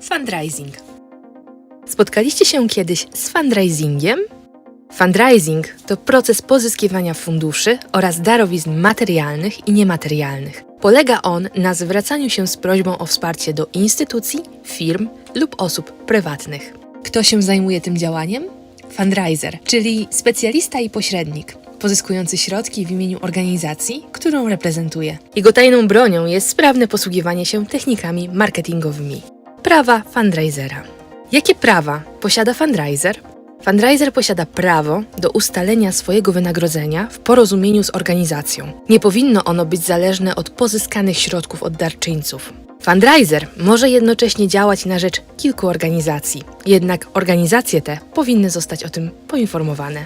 Fundraising. Spotkaliście się kiedyś z fundraisingiem? Fundraising to proces pozyskiwania funduszy oraz darowizn materialnych i niematerialnych. Polega on na zwracaniu się z prośbą o wsparcie do instytucji, firm lub osób prywatnych. Kto się zajmuje tym działaniem? Fundraiser, czyli specjalista i pośrednik, pozyskujący środki w imieniu organizacji, którą reprezentuje. Jego tajną bronią jest sprawne posługiwanie się technikami marketingowymi. Prawa fundraisera. Jakie prawa posiada fundraiser? Fundraiser posiada prawo do ustalenia swojego wynagrodzenia w porozumieniu z organizacją. Nie powinno ono być zależne od pozyskanych środków od darczyńców. Fundraiser może jednocześnie działać na rzecz kilku organizacji, jednak organizacje te powinny zostać o tym poinformowane.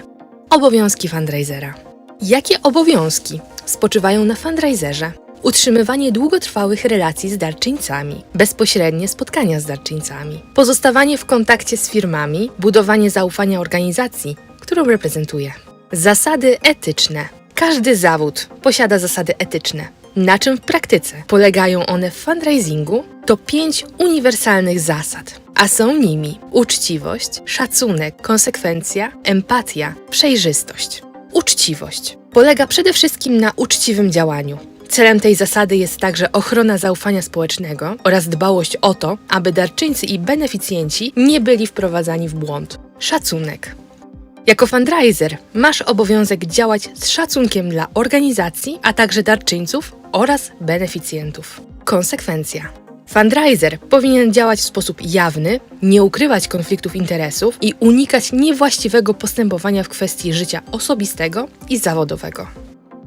Obowiązki fundraisera. Jakie obowiązki spoczywają na fundraiserze? Utrzymywanie długotrwałych relacji z darczyńcami, bezpośrednie spotkania z darczyńcami, pozostawanie w kontakcie z firmami, budowanie zaufania organizacji, którą reprezentuje. Zasady etyczne. Każdy zawód posiada zasady etyczne. Na czym w praktyce polegają one w fundraisingu? To pięć uniwersalnych zasad, a są nimi uczciwość, szacunek, konsekwencja, empatia, przejrzystość. Uczciwość polega przede wszystkim na uczciwym działaniu. Celem tej zasady jest także ochrona zaufania społecznego oraz dbałość o to, aby darczyńcy i beneficjenci nie byli wprowadzani w błąd. Szacunek. Jako fundraiser masz obowiązek działać z szacunkiem dla organizacji, a także darczyńców oraz beneficjentów. Konsekwencja. Fundraiser powinien działać w sposób jawny, nie ukrywać konfliktów interesów i unikać niewłaściwego postępowania w kwestii życia osobistego i zawodowego.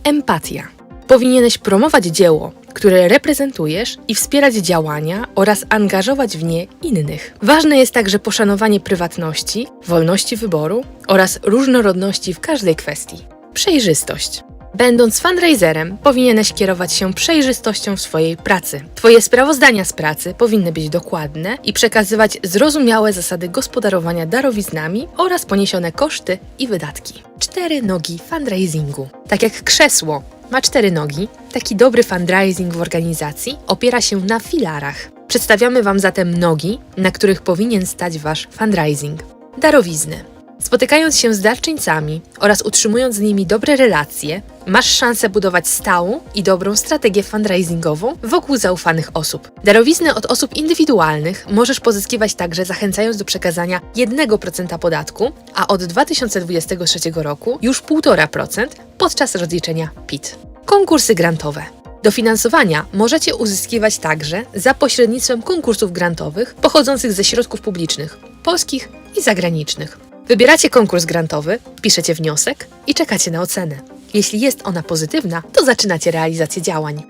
Empatia. Powinieneś promować dzieło, które reprezentujesz i wspierać działania oraz angażować w nie innych. Ważne jest także poszanowanie prywatności, wolności wyboru oraz różnorodności w każdej kwestii. Przejrzystość. Będąc fundraiserem, powinieneś kierować się przejrzystością w swojej pracy. Twoje sprawozdania z pracy powinny być dokładne i przekazywać zrozumiałe zasady gospodarowania darowiznami oraz poniesione koszty i wydatki. Cztery nogi fundraisingu. Tak jak krzesło ma cztery nogi, taki dobry fundraising w organizacji opiera się na filarach. Przedstawiamy Wam zatem nogi, na których powinien stać Wasz fundraising. Darowizny. Spotykając się z darczyńcami oraz utrzymując z nimi dobre relacje, masz szansę budować stałą i dobrą strategię fundraisingową wokół zaufanych osób. Darowizny od osób indywidualnych możesz pozyskiwać także zachęcając do przekazania 1% podatku, a od 2023 roku już 1,5% podczas rozliczenia PIT. Konkursy grantowe. Dofinansowania możecie uzyskiwać także za pośrednictwem konkursów grantowych pochodzących ze środków publicznych, polskich i zagranicznych. Wybieracie konkurs grantowy, piszecie wniosek i czekacie na ocenę. Jeśli jest ona pozytywna, to zaczynacie realizację działań.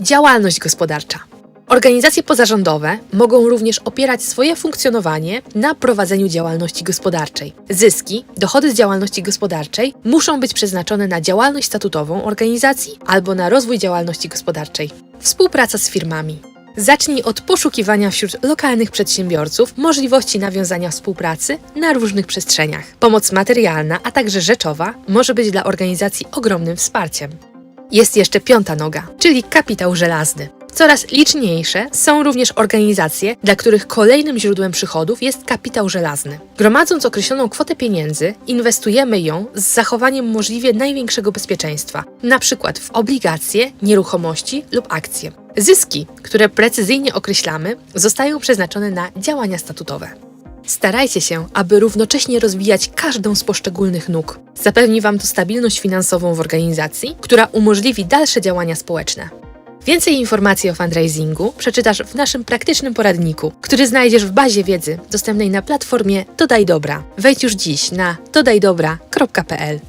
Działalność gospodarcza. Organizacje pozarządowe mogą również opierać swoje funkcjonowanie na prowadzeniu działalności gospodarczej. Zyski, dochody z działalności gospodarczej muszą być przeznaczone na działalność statutową organizacji albo na rozwój działalności gospodarczej. Współpraca z firmami. Zacznij od poszukiwania wśród lokalnych przedsiębiorców możliwości nawiązania współpracy na różnych przestrzeniach. Pomoc materialna, a także rzeczowa może być dla organizacji ogromnym wsparciem. Jest jeszcze piąta noga, czyli kapitał żelazny. Coraz liczniejsze są również organizacje, dla których kolejnym źródłem przychodów jest kapitał żelazny. Gromadząc określoną kwotę pieniędzy, inwestujemy ją z zachowaniem możliwie największego bezpieczeństwa, przykład w obligacje, nieruchomości lub akcje. Zyski, które precyzyjnie określamy, zostają przeznaczone na działania statutowe. Starajcie się, aby równocześnie rozwijać każdą z poszczególnych nóg. Zapewni Wam to stabilność finansową w organizacji, która umożliwi dalsze działania społeczne. Więcej informacji o fundraisingu przeczytasz w naszym praktycznym poradniku, który znajdziesz w bazie wiedzy dostępnej na platformie Dodaj Dobra. Wejdź już dziś na dodajdobra.pl.